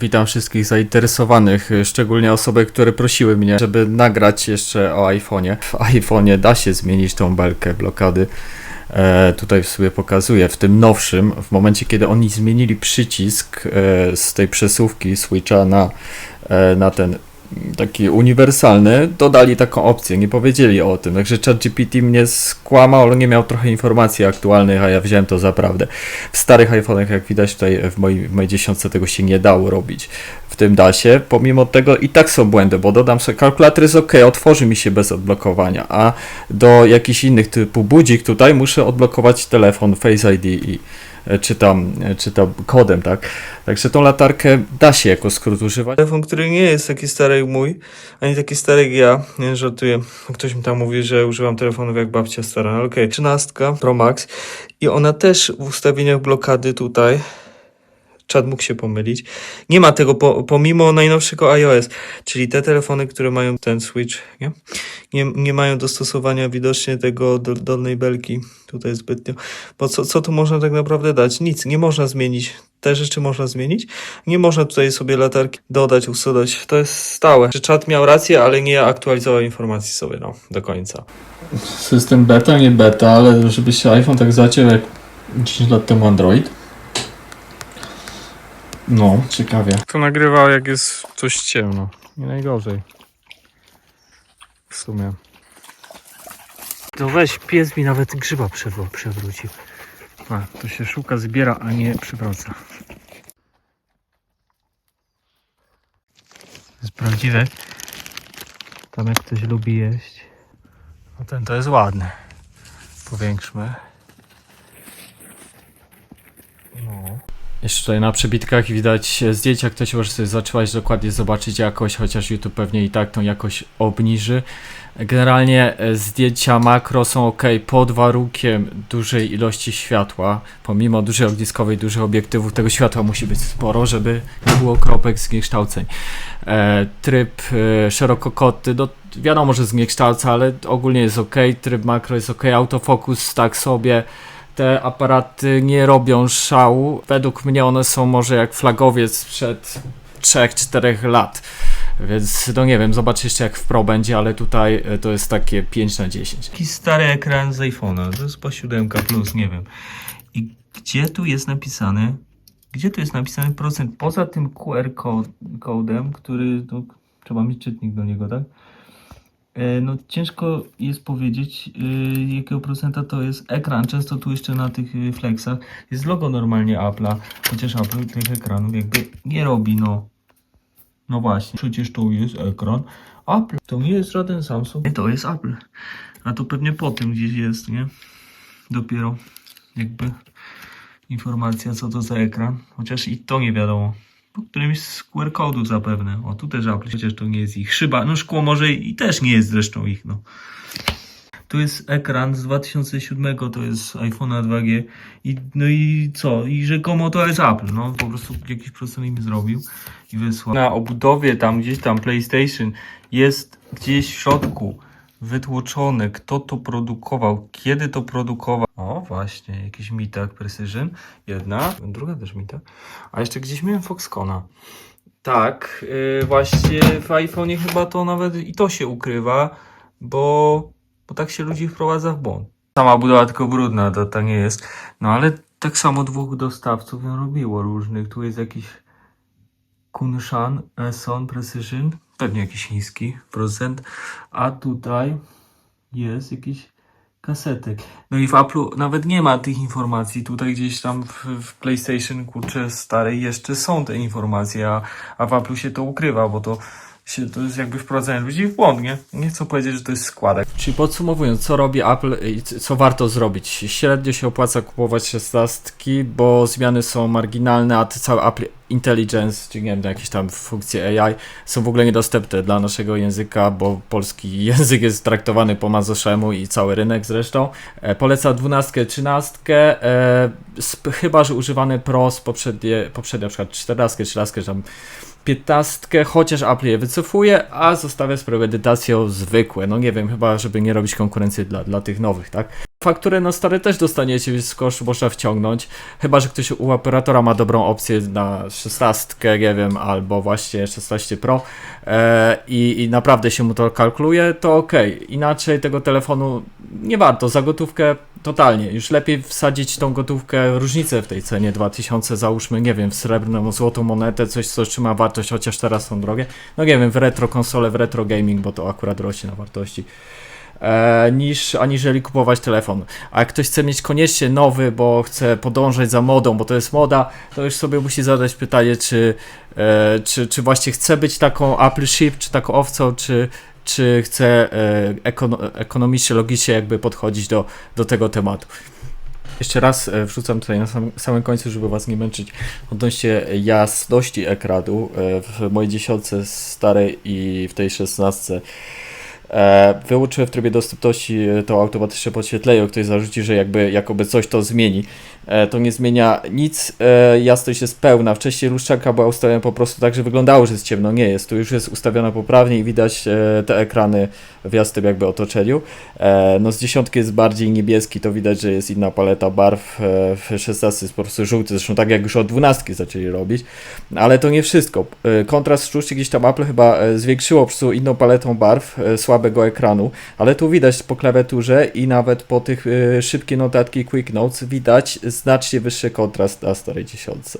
Witam wszystkich zainteresowanych, szczególnie osoby, które prosiły mnie, żeby nagrać jeszcze o iPhone'ie. W iPhone'ie da się zmienić tą belkę blokady. E, tutaj sobie pokazuję, w tym nowszym, w momencie kiedy oni zmienili przycisk e, z tej przesuwki Switcha na, e, na ten taki uniwersalny, dodali taką opcję, nie powiedzieli o tym, także ChatGPT mnie skłamał, ale nie miał trochę informacji aktualnych, a ja wziąłem to za prawdę. W starych iPhone'ach, jak widać tutaj w mojej, w mojej dziesiątce tego się nie dało robić. W tym da się, pomimo tego i tak są błędy, bo dodam sobie, kalkulator jest ok, otworzy mi się bez odblokowania, a do jakichś innych typu budzik tutaj muszę odblokować telefon Face ID i czy tam, czy tam kodem, tak? Także tą latarkę da się jako skrót używać. Telefon, który nie jest taki stary jak mój, ani taki stary jak ja. Nie żartuję. Ktoś mi tam mówi, że używam telefonów jak babcia stara. Okej. 13 Pro Max. I ona też w ustawieniach blokady tutaj. Czad mógł się pomylić. Nie ma tego po, pomimo najnowszego iOS. Czyli te telefony, które mają ten switch, nie? Nie, nie mają dostosowania widocznie tego do, dolnej belki tutaj zbytnio. Bo co, co tu można tak naprawdę dać? Nic. Nie można zmienić. Te rzeczy można zmienić. Nie można tutaj sobie latarki dodać, usunąć. To jest stałe. Czy czat miał rację, ale nie aktualizował informacji sobie, no, do końca. System beta, nie beta, ale żeby się iPhone tak zaciął jak 10 lat temu Android. No, ciekawie. To nagrywał, jak jest coś ciemno. Nie najgorzej. W sumie. To weź, pies mi nawet grzyba przewrócił. A, to się szuka, zbiera, a nie przywraca. Jest prawdziwe. Tam jak ktoś lubi jeść. No ten to jest ładny. Powiększmy. Jeszcze tutaj na przebitkach widać zdjęcia, ktoś może sobie zacząć dokładnie zobaczyć jakość, chociaż YouTube pewnie i tak tą jakość obniży. Generalnie e, zdjęcia makro są ok pod warunkiem dużej ilości światła. Pomimo dużej ogniskowej, dużych obiektywów, tego światła musi być sporo, żeby nie było kropek zniekształceń. E, tryb e, szerokokątny, no wiadomo, że zniekształca, ale ogólnie jest ok. Tryb makro jest ok. Autofokus tak sobie te aparaty nie robią szału. Według mnie one są może jak flagowiec sprzed 3-4 lat. Więc no nie wiem, jeszcze jak w Pro będzie, ale tutaj e, to jest takie 5 na 10. Taki stary ekran z iPhone'a. To jest po 7 plus, nie wiem. I gdzie tu jest napisane? Gdzie tu jest napisany procent? Poza tym QR ko- kodem, który no, trzeba mieć czytnik do niego, tak? E, No ciężko jest powiedzieć, y, jakiego procenta to jest ekran. Często tu jeszcze na tych y, flexach jest logo normalnie Apple'a, chociaż Apple tych ekranów jakby nie robi, no. No właśnie, przecież to jest ekran Apple. To nie jest żaden Samsung. Nie, to jest Apple. A to pewnie po tym gdzieś jest, nie? Dopiero jakby informacja co to za ekran. Chociaż i to nie wiadomo. Po którymś z QR kodu zapewne. O, tu też Apple, chociaż to nie jest ich. Szyba, no szkło może i też nie jest zresztą ich, no. Tu jest ekran z 2007, to jest iPhone'a 2G i no i co? I rzekomo to jest Apple, no po prostu jakiś procent im zrobił i wysłał. Na obudowie tam gdzieś tam PlayStation jest gdzieś w środku wytłoczone, kto to produkował, kiedy to produkował. O, właśnie, jakiś Mitak Precision, jedna, druga też Mitak, a jeszcze gdzieś miałem Foxcona. Tak, yy, właśnie w iPhone'ie chyba to nawet i to się ukrywa, bo, bo tak się ludzi wprowadza w błąd. Sama budowa tylko brudna, to tak nie jest. No ale tak samo dwóch dostawców ją robiło różnych. Tu jest jakiś Kunshan, Eson Precision, pewnie jakiś chiński producent, a tutaj jest jakiś kasetek. No i w Apple'u nawet nie ma tych informacji. Tutaj gdzieś tam w, w PlayStation, kurczę, starej jeszcze są te informacje, a, a w Apple'u się to ukrywa, bo to się, to jest jakby wprowadzenie ludzi w błąd, nie? Nie chcę powiedzieć, że to jest składek. Czyli podsumowując, co robi Apple i co warto zrobić? Średnio się opłaca kupować szesnastki, bo zmiany są marginalne, a te całe Apple Intelligence, czy nie wiem, jakieś tam funkcje AI są w ogóle niedostępne dla naszego języka, bo polski język jest traktowany po mazoszemu i cały rynek zresztą. E, poleca 12, 13, e, chyba, że używany Pro z poprzednie, poprzednio, na przykład 14, 13, czy tam 15, chociaż Apple je wycofuje, a zostawia z premedytacją zwykłe. No nie wiem, chyba żeby nie robić konkurencji dla, dla tych nowych, tak? fakturę na stare też dostaniecie, więc kosz można wciągnąć. Chyba, że ktoś u operatora ma dobrą opcję na 16, nie wiem, albo właśnie 16 Pro e, i, i naprawdę się mu to kalkuluje, to ok. Inaczej tego telefonu nie warto. Za gotówkę totalnie. Już lepiej wsadzić tą gotówkę, różnicę w tej cenie 2000, załóżmy, nie wiem, w srebrną, złotą monetę, coś co trzyma wartość, chociaż teraz są drogie. No nie wiem, w retro konsole, w retro gaming, bo to akurat rośnie na wartości e, niż aniżeli kupować telefon. A jak ktoś chce mieć koniecznie nowy, bo chce podążać za modą, bo to jest moda, to już sobie musi zadać pytanie, czy, e, czy, czy właśnie chce być taką Apple Ship, czy taką owcą, czy, czy chce e, ekono, ekonomicznie, logicznie jakby podchodzić do, do tego tematu. Jeszcze raz wrzucam tutaj na sam, samym końcu, żeby Was nie męczyć odnośnie jasności ekranu w mojej dziesiątce starej i w tej szesnastce. E, wyłączyłem w trybie dostępności e, to automatyczne podświetlenie, ktoś zarzuci, że jakby jakoby coś to zmieni. E, to nie zmienia nic, jasność jest pełna. Wcześniej luszczanka była ustawiona po prostu tak, że wyglądało, że jest ciemno. Nie jest, tu już jest ustawiona poprawnie i widać te ekrany w jasnym jakby otoczeniu. No z dziesiątki jest bardziej niebieski, to widać, że jest inna paleta barw. W 16 jest po prostu żółty, zresztą tak jak już od 12 zaczęli robić. Ale to nie wszystko. Kontrast sztuczny gdzieś tam Apple chyba zwiększyło po prostu inną paletą barw e, słabego ekranu, ale tu widać po klawiaturze i nawet po tych e, szybkie notatki Quick Notes widać znacznie wyższy kontrast na starej dziesiątce.